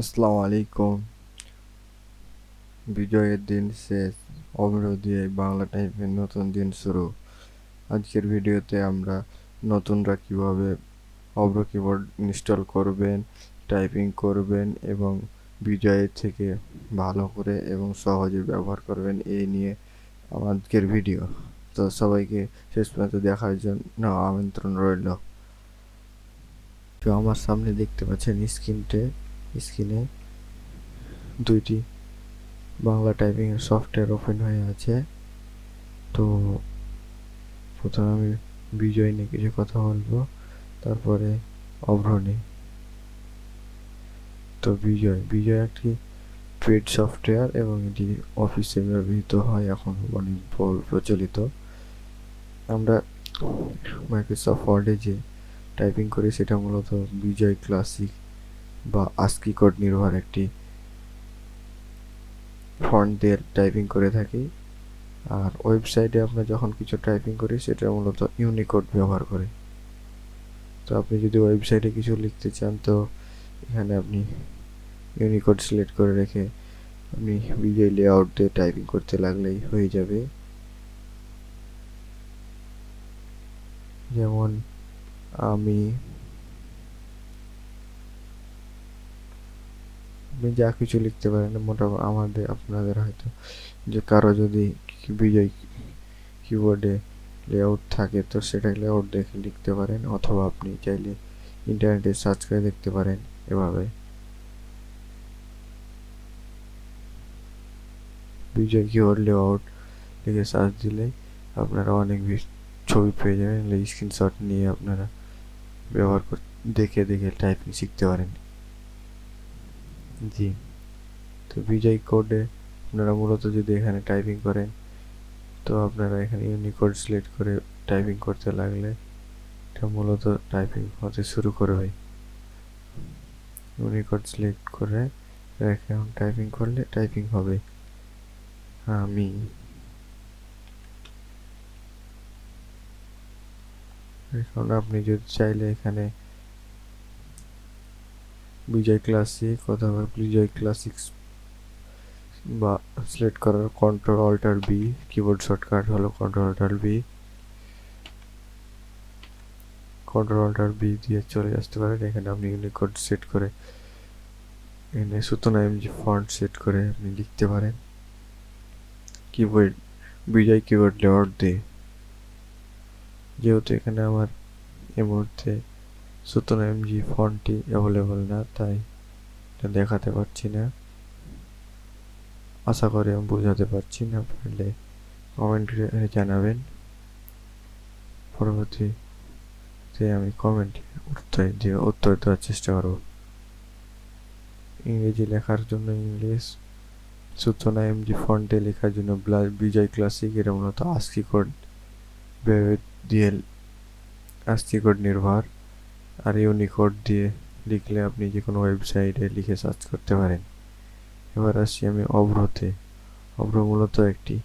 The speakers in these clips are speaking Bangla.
আসসালামু আলাইকুম। বিজয়ের দিন শেষ অমর দিয়ে বাংলা টাইপের নতুন দিন শুরু। আজকের ভিডিওতে আমরা নতুনরা কীভাবে অব্র কিবোর্ড ইনস্টল করবেন, টাইপিং করবেন এবং বিজয়ের থেকে ভালো করে এবং সহজে ব্যবহার করবেন এই নিয়ে আমাদের ভিডিও। তো সবাইকে শেষ পর্যন্ত দেখার জন্য আমন্ত্রণ রইল। তো আমার সামনে দেখতে পাচ্ছেন স্ক্রিনটে স্ক্রিনে দুইটি বাংলা টাইপিং এর সফটওয়্যার ওপেন হয়ে আছে। তো প্রথমে আমি বিজয় নিয়ে কিছু কথা বলব, তারপরে অভ্রণী। তো বিজয় বিজয় একটি পেড সফটওয়্যার এবং এটি অফিসে ব্যবহৃত হয় এখন অনেক প্রচলিত। আমরা মাইক্রোসফট ওয়ার্ডে যে টাইপিং করি, সেটা মূলত বিজয় ক্লাসিক বা আস্কি কোড নির্ভর একটি ফন্ট দিয়ে টাইপিং করে থাকি। আর ওয়েবসাইটে আমরা যখন কিছু টাইপিং করি, সেটা মূলত ইউনিকোড ব্যবহার করে। তো আপনি যদি ওয়েবসাইটে কিছু লিখতে চান, তো এখানে আপনি ইউনিকোড সিলেক্ট করে রেখে আপনি বিজয় লেআউট দিয়ে টাইপিং করতে লাগলেই হয়ে যাবে। যেমন আমি আপনি যা কিছু লিখতে পারেন মোটামুটি আমাদের, আপনাদের হয়তো। যে কারও যদি বিজয় কিবোর্ডে লেআউট থাকে, তো সেটা লেআউট দেখে লিখতে পারেন, অথবা আপনি চাইলে ইন্টারনেটে সার্চ করে দেখতে পারেন এভাবে। বিজয় কিবোর্ড লেআউট লিখে সার্চ দিলে আপনারা অনেক ছবি পেয়ে যাবেন স্ক্রিনশট নিয়ে আপনারা ব্যবহার কর, দেখে দেখে টাইপিং শিখতে পারেন। জি। তো বিজয় কোডে আপনারা মূলত যদি এখানে টাইপিং করেন, তো আপনারা এখানে ইউনিকোড সিলেক্ট করে টাইপিং করতে লাগলে এটা মূলত টাইপিং হতে শুরু করবে ইউনিকোড সিলেক্ট করে এখন টাইপিং করলে টাইপিং হবে। আমি এখন আপনি যদি চাইলে এখানে বিজয় ক্লাসিক অথবা বিজয় ক্লাসিক্স বা সিলেক্ট করার control alter B keyboard shortcut হলো control alter B control alter B দিয়ে চলে আসতে পারেন, এখানে আপনি ইউনিকোড সেট করে এখানে সুতনা এমজি ফন্ট সেট করে আপনি লিখতে পারেন। কিবোর্ড বিজয় কিবোর্ড লেআউট দিয়ে। যেহেতু এখানে আমার এই মুহূর্তে সুতরাং এমজি ফন্টটি অ্যাভেলেবল না, তাই দেখাতে পারছি না। আশা করি আমি বোঝাতে পারছি না পারলে কমেন্টে জানাবেন। পরবর্তীতে আমি কমেন্টে উত্তর দিয়ে, উত্তর দেওয়ার চেষ্টা করব। ইংরেজি লেখার জন্য ইংলিশ সূচনা এমজি ফন্টে লেখার জন্য বিজয় ক্লাসিক এটা মূলত আস্কি কোড দিয়ে আস্কি কোড নির্ভর। আর ইউনিকোড দিয়ে লিখলে আপনি যে কোনো ওয়েবসাইটে লিখে সার্চ করতে পারেন। এবার আসছি আমি অভ্রতে। অভ্র মূলত একটি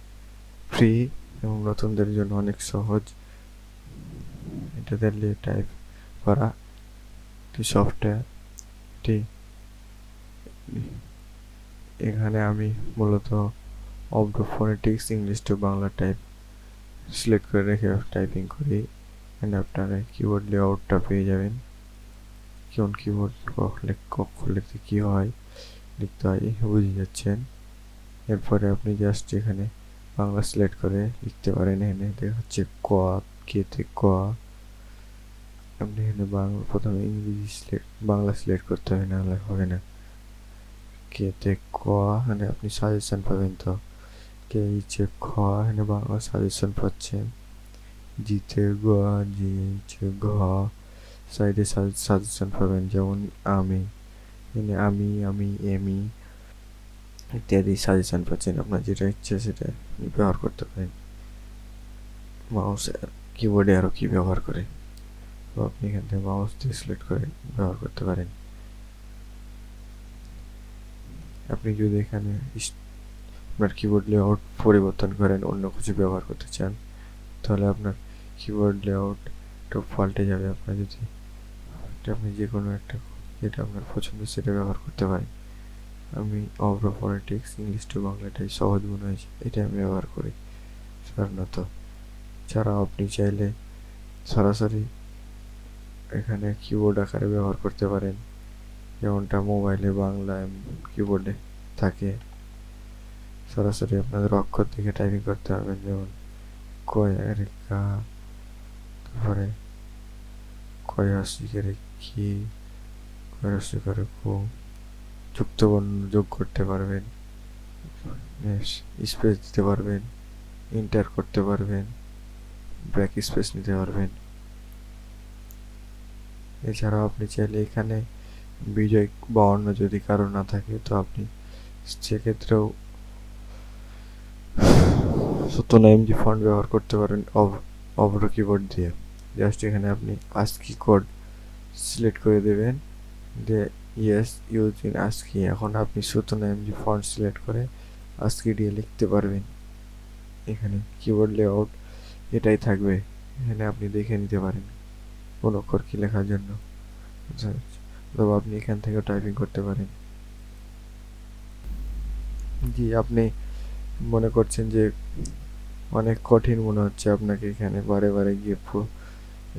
ফ্রি এবং নতুনদের জন্য অনেক সহজ। এটাতে টাইপ করা একটি সফটওয়্যার এটি এখানে আমি মূলত Avro phonetics English to Bangla type select করে রেখে টাইপিং করি। এখানে আপনারা কিবোর্ড লেআউটটা পেয়ে যাবেন। কোন কিবোর্ড কখন লিখতে কী হয়, লিখতে হয় বুঝে যাচ্ছেন। এরপরে আপনি জাস্ট এখানে বাংলা সিলেক্ট করে লিখতে পারেন, এখানে দেখাচ্ছে ক কেতে ক। আপনি এখানে বাংলা, প্রথমে ইংরেজি সিলেক্ট বাংলা সিলেক্ট করতে হবে নাহলে হবে না। কেতে ক, এখানে আপনি সাজেশন পাবেন তো। কে ইচ্ছে খ, এখানে বাংলা সাজেশন পাচ্ছেন। জিতে গ, জি ঘ। সাইডে সাজেশন পাবেন, যেমন আমি এখানে আমি আমি, এমি ইত্যাদি সাজেশন পাচ্ছেন, আপনার যেটা ইচ্ছে সেটা ব্যবহার করতে পারেন। মাউস কিবোর্ডে আরও কী ব্যবহার করে তো আপনি এখান থেকে মাউস দিয়ে সিলেক্ট করে ব্যবহার করতে পারেন। আপনি যদি এখানে আপনার কিবোর্ড লেআউট পরিবর্তন করেন, অন্য কিছু ব্যবহার করতে চান, তাহলে আপনার কিবোর্ড লেআউট পাল্টে যাবে। আপনার যদি আপনি যে কোনো একটা যেটা আপনার পছন্দ সেটা ব্যবহার করতে পারেন আমি অব্র পলিটিক্স ইংলিশ টু বাংলাটাই সহজ মনে হয়েছে এটা আমি ব্যবহার করি। সাধারণত ছাড়াও আপনি চাইলে সরাসরি এখানে কিবোর্ড আকারে ব্যবহার করতে পারেন। যেমনটা মোবাইলে বাংলা কিবোর্ডে থাকে। সরাসরি আপনাদের অক্ষর থেকে টাইপিং করতে পারবেন, যেমন কয় রেখা তারপরে কয় হস্যি করে কি কু যুক্ত যোগ করতে পারবেন। স্পেস দিতে পারবেন ইন্টার করতে পারবেন ব্যাক স্পেস নিতে পারবেন। এছাড়াও আপনি চাইলে এখানে বিজয় বা অন্য যদি কারও না থাকে, তো আপনি সেক্ষেত্রেও সত্তর এমজি ফন্ট ব্যবহার করতে পারেন, অব অব্র কিবোর্ড দিয়ে। জাস্ট এখানে আপনি আস্কি কোড সিলেক্ট করে দেবেন। দিয়ে ইয়েস ইউজ আস্কি এখন আপনি সত্তর এমজি ফন্ট সিলেক্ট করে আস্কি দিয়ে লিখতে পারবেন। এখানে কিবোর্ড লেআউট এটাই থাকবে। এখানে আপনি দেখে নিতে পারেন কোন অক্ষর কি লেখার জন্য। আচ্ছা, অথবা আপনি এখান থেকে টাইপিং করতে পারেন। জি আপনি মনে করছেন যে অনেক কঠিন মনে হচ্ছে আপনাকে এখানে বারে বারে গিয়ে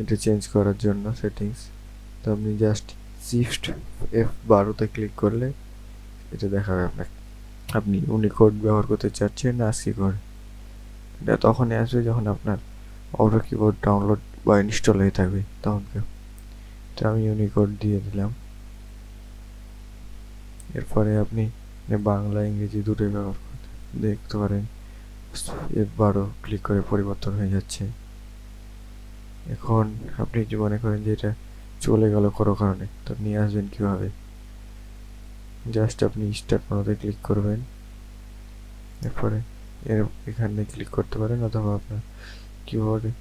এটা চেঞ্জ করার জন্য সেটিংস তো আপনি জাস্ট শিফট এফ বারোতে ক্লিক করলে এটা দেখাবে আপনাকে। আপনি উনিকোড ব্যবহার করতে চাচ্ছেন না আজকি কোড এটা তখনই আসবে যখন আপনার অটো কিবোর্ড ডাউনলোড বা ইনস্টল হয়ে থাকবে তখন তো আমি ইউনিকোড দিয়ে দিলাম। এরপরে আপনি বাংলা, ইংরেজি দুটোই ব্যবহার করতে দেখতে পারেন। এফ বারো ক্লিক করে পরিবর্তন হয়ে যাচ্ছে। এখন আপনি যে মনে করেন যে এটা চলে গেল কোনো কারণে তো নিয়ে আসবেন কীভাবে? জাস্ট আপনি স্টার্ট মেনুতে ক্লিক করবেন। এরপরে এর এখানে ক্লিক করতে পারেন অথবা আপনার কিবোর্ডে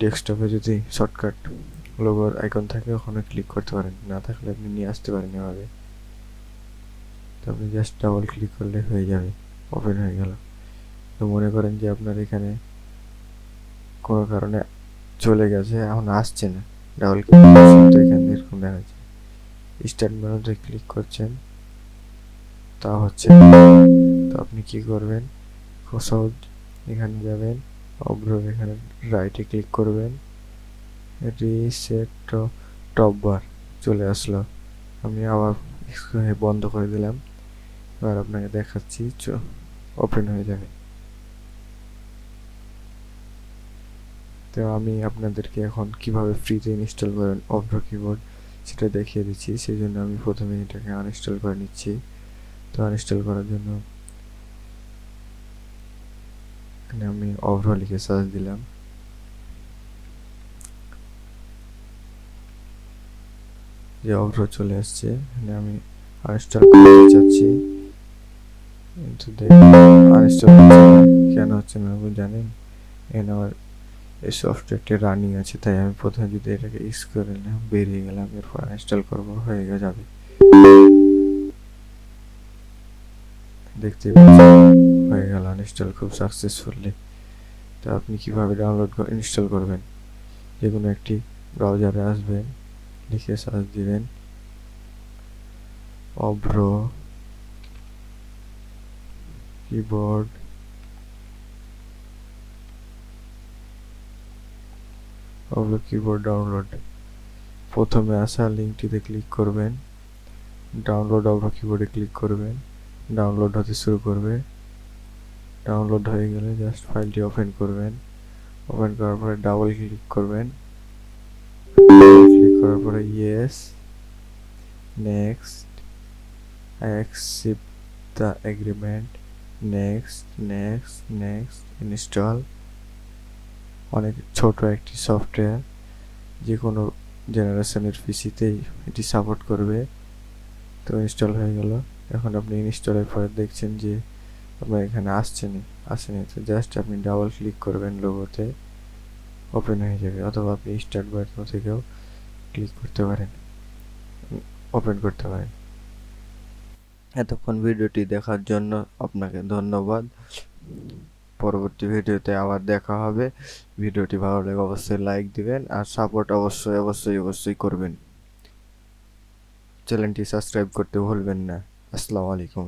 ডেস্কটপে যদি শর্টকাট লোগোর আইকন থাকে, ওখানে ক্লিক করতে পারেন। না থাকলে আপনি নিয়ে আসতে পারেন এভাবে। তো আপনি জাস্ট ডাবল ক্লিক করলে হয়ে যাবে। ওপেন হয়ে গেল। তো মনে করেন যে আপনার এখানে কোনো কারণে চলে গেছে, এখন আসছে না। ডাবল ক্লিক এখানে এরকম দেখা যাচ্ছে। স্টার্ট মেনুতে ক্লিক করছেন, তা হচ্ছে তো আপনি কি করবেন? সহজ এখানে যাবেন অগ্র এখানে রাইটে ক্লিক করবেন। রিসেট টপ বার চলে আসলো। আমি আবার বন্ধ করে দিলাম। এবার আপনাকে দেখাচ্ছি ওপেন হয়ে যাবে। তো আমি আপনাদেরকে এখন কীভাবে ফ্রিতে ইনস্টল করেন অভ্র কিবোর্ড সেটা দেখিয়ে দিচ্ছি। সেই জন্য আমি প্রথমে এটাকে আনইনস্টল করে নিচ্ছি। তো আনইনস্টল করার জন্য এখানে আমি অভ্র লিখে সার্চ দিলাম। যে অভ্র চলে আসছে, এখানে আমি আনইনস্টল করতে চাচ্ছি। কিন্তু দেখুন আনইনস্টল কেন হচ্ছে না আপনি জানেন? এখানে আমার এই সফটওয়্যারটি রানিং আছে, তাই আমি প্রথমে যদি এটাকে ইউজ করে নিলাম, বেরিয়ে গেলাম, এরপর ইনস্টল করব, হয়ে যাবে। দেখতে হয়ে গেল ইনস্টল খুব সাকসেসফুলি তো আপনি কীভাবে ডাউনলোড ইনস্টল করবেন? যে কোনো একটি ব্রাউজারে আসবেন, লিখে সার্চ দিবেন অভ্র কিবোর্ড অবলো কিবোর্ড ডাউনলোড প্রথমে আসা লিঙ্কটিতে ক্লিক করবেন। ডাউনলোড অবলো কিবোর্ডে ক্লিক করবেন। ডাউনলোড হতে শুরু করবে। ডাউনলোড হয়ে গেলে জাস্ট ফাইলটি ওপেন করবেন। ওপেন করার পরে ডাবল ক্লিক করবেন। ক্লিক করার পরে yes next accept the agreement next next next install অনেক ছোট একটি সফটওয়্যার যে কোনো জেনারেশনের পিসিতেই এটি সাপোর্ট করবে। তো ইনস্টল হয়ে গেল। এখন আপনি ইনস্টলের পরে দেখছেন যে আপনার এখানে আসছেনি আসেনি। তো জাস্ট আপনি ডাবল ক্লিক করবেন লোগোতে ওপেন হয়ে যাবে। অথবা আপনি স্টার্ট বাটন থেকেও ক্লিক করতে পারেন। ওপেন করতে পারেন। এতক্ষণ ভিডিওটি দেখার জন্য আপনাকে ধন্যবাদ। পরবর্তী ভিডিওতে আবার দেখা হবে। ভিডিওটি ভালো লাগে অবশ্যই লাইক দিবেন আর সাপোর্ট অবশ্যই অবশ্যই অবশ্যই করবেন। চ্যানেলটি সাবস্ক্রাইব করতে ভুলবেন না। আসসালামু আলাইকুম।